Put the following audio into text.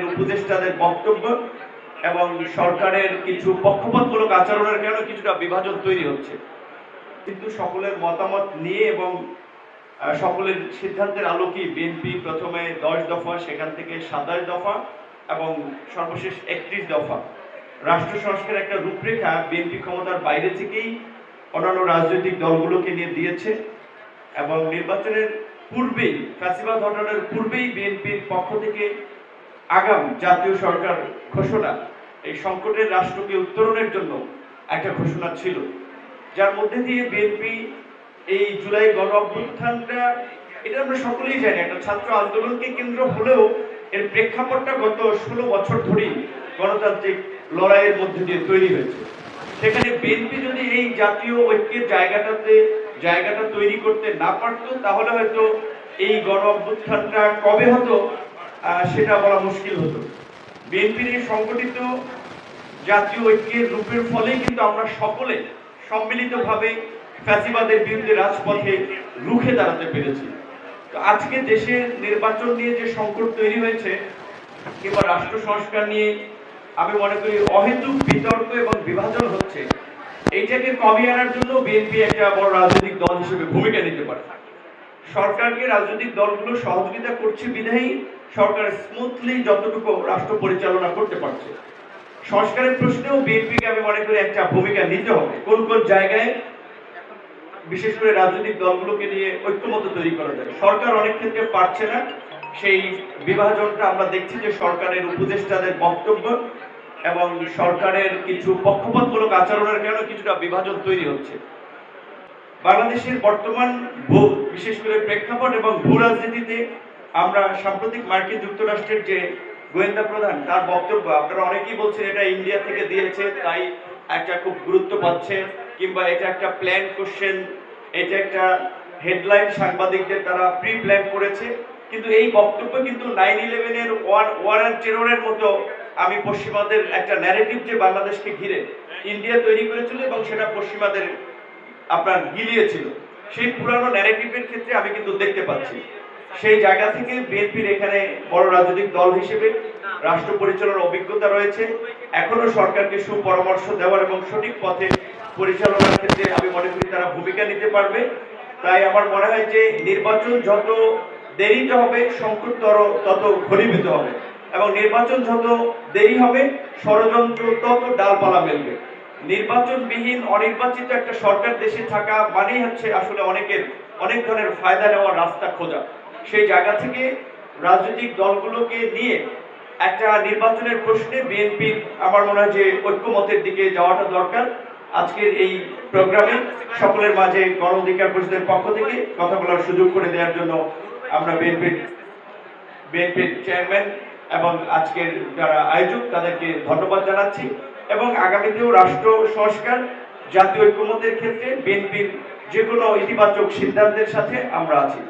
সরকারের উপদেষ্টাদের বক্তব্য এবং সরকারের কিছু পক্ষপাতমূলক আচরণের কারণে কিছুটা বিভাজন তৈরি হচ্ছে। কিন্তু সকলের মতামত নিয়ে এবং সকলের সিদ্ধান্তের আলোকে বিএনপি প্রথমে দশ দফা, সেখান থেকে সাতাশ দফা এবং সর্বশেষ একত্রিশ দফা। রাষ্ট্র সংস্কারের একটা রূপরেখা বিএনপি ক্ষমতার বাইরে থেকেই অন্যান্য রাজনৈতিক দলগুলোকে নিয়ে দিয়েছে এবং নির্বাচনের পূর্বেই, ফ্যাসিবাদ ঘটনার পূর্বেই বিএনপির পক্ষ থেকে আগাম জাতীয় সরকার ঘোষণা, এই সংকটের রাষ্ট্রকে উত্তরণের জন্য একটা ঘোষণা ছিল। যার মধ্যে দিয়ে বিএনপি এই জুলাই গণ অভ্যুত্থানটা, এটা আমরা সকলেই জানি, একটা ছাত্র আন্দোলনকে কেন্দ্র হলেও এর প্রেক্ষাপটটা গত ষোলো বছর ধরেই গণতান্ত্রিক লড়াইয়ের মধ্যে দিয়ে তৈরি হয়েছে। সেখানে বিএনপি যদি এই জাতীয় ঐক্যের জায়গাটাতে, জায়গাটা তৈরি করতে না পারত, তাহলে হয়তো এই গণ অভ্যুত্থানটা কবে হতো সেটা বলা মুশকিল হতো। বিএনপির এই সংগঠিত জাতীয় ঐক্যের রূপের ফলেই কিন্তু আমরা সকলে সম্মিলিতভাবে ফ্যাসিবাদের বিরুদ্ধে রাজপথে রুখে দাঁড়াতে পেরেছি। তো আজকে দেশের নির্বাচন নিয়ে যে সংকট তৈরি হয়েছে, কিংবা রাষ্ট্র সংস্কার নিয়ে আমি মনে করি অহেতুক বিতর্ক এবং বিভাজন হচ্ছে, এইটাকে কমিয়ে আনার জন্য বিএনপি একটা বড় রাজনৈতিক দল হিসেবে ভূমিকা নিতে পারে। সরকারকে রাজনৈতিক দলগুলো সহযোগিতা করছে বিধায়ী, সরকার স্মুথলি যতটুকু রাষ্ট্র পরিচালনা করতে পারছে। সংস্কারের প্রশ্নেও বিএনপিকে আমি মনে করি একটা ভূমিকা নিতে হবে। কোন কোন জায়গায় বিশেষ করে রাজনৈতিক দলগুলোকে নিয়ে ঐক্যমত তৈরি করা যায়। সরকার অনেক ক্ষেত্রে পারছে না। সেই বিভাজনটা আমরা দেখছি যে সরকারের উপদেষ্টাদের বক্তব্য এবং সরকারের কিছু পক্ষপাতমূলক আচরণের কারণে কিছুটা বিভাজন তৈরি হচ্ছে। বাংলাদেশের বর্তমান বিশেষ করে প্রেক্ষাপট এবং ভূ রাজনীতিতে আমরা সাম্প্রতিক মার্কিন যুক্তরাষ্ট্রের যে গোয়েন্দা প্রধান, তার বক্তব্য, আপনারা অনেকেই বলছেন এটা ইন্ডিয়া থেকে দিয়েছে, তাই একটা খুব গুরুত্ব পাচ্ছে, কিংবা এটা একটা প্ল্যান কোশ্চেন এটা একটা হেডলাইন সাংবাদিকদের তারা প্রি প্ল্যান করেছে, কিন্তু এই বক্তব্য কিন্তু নাইন ইলেভেনের ওয়ার ওয়ার অ্যান্ড টেরোরের মতো আমি পশ্চিমাদের একটা ন্যারেটিভ যে বাংলাদেশকে ঘিরে ইন্ডিয়া তৈরি করেছিল এবং সেটা পশ্চিমাদের আপনার গিলিয়েছিল সেই পুরানো ন্যারেটিভের ক্ষেত্রে আমি কিন্তু দেখতে পাচ্ছি। সেই জায়গা থেকে বিএনপির এখানে বড় রাজনৈতিক দল হিসেবে রাষ্ট্র পরিচালনার অভিজ্ঞতা রয়েছে। এখনও সরকারকে সুপরামর্শ দেওয়ার এবং সঠিক পথে পরিচালনার ক্ষেত্রে আমি মনে করি তারা ভূমিকা নিতে পারবে। তাই আমার মনে হয় যে নির্বাচন যত দেরিতে হবে, সংকটতর তত ঘনীভূত হবে। এবং নির্বাচন যত দেরি হবে, ষড়যন্ত্র তত ডালপালা মেলবে। নির্বাচনবিহীন, অনির্বাচিত একটা সরকার দেশে থাকা মানেই হচ্ছে আসলে অনেকের, অনেক ধরনের ফায়দা নেওয়ার রাস্তা খোঁজা। সেই জায়গা থেকে রাজনৈতিক দলগুলোকে নিয়ে একটা নির্বাচনের প্রশ্নে বিএনপির আমার মনে হয় যে ঐক্যমতের দিকে যাওয়াটা দরকার। আজকের এই প্রোগ্রামে সকলের মাঝে গণ অধিকার পরিষদের পক্ষ থেকে কথা বলার সুযোগ করে দেওয়ার জন্য আমরা বিএনপির বিএনপির চেয়ারম্যান এবং আজকের যারা আয়োজক তাদেরকে ধন্যবাদ জানাচ্ছি। এবং আগামীতেও রাষ্ট্র সংস্কার, জাতীয় ঐক্যমতের ক্ষেত্রে বিএনপির যে কোনো ইতিবাচক সিদ্ধান্তের সাথে আমরা আছি।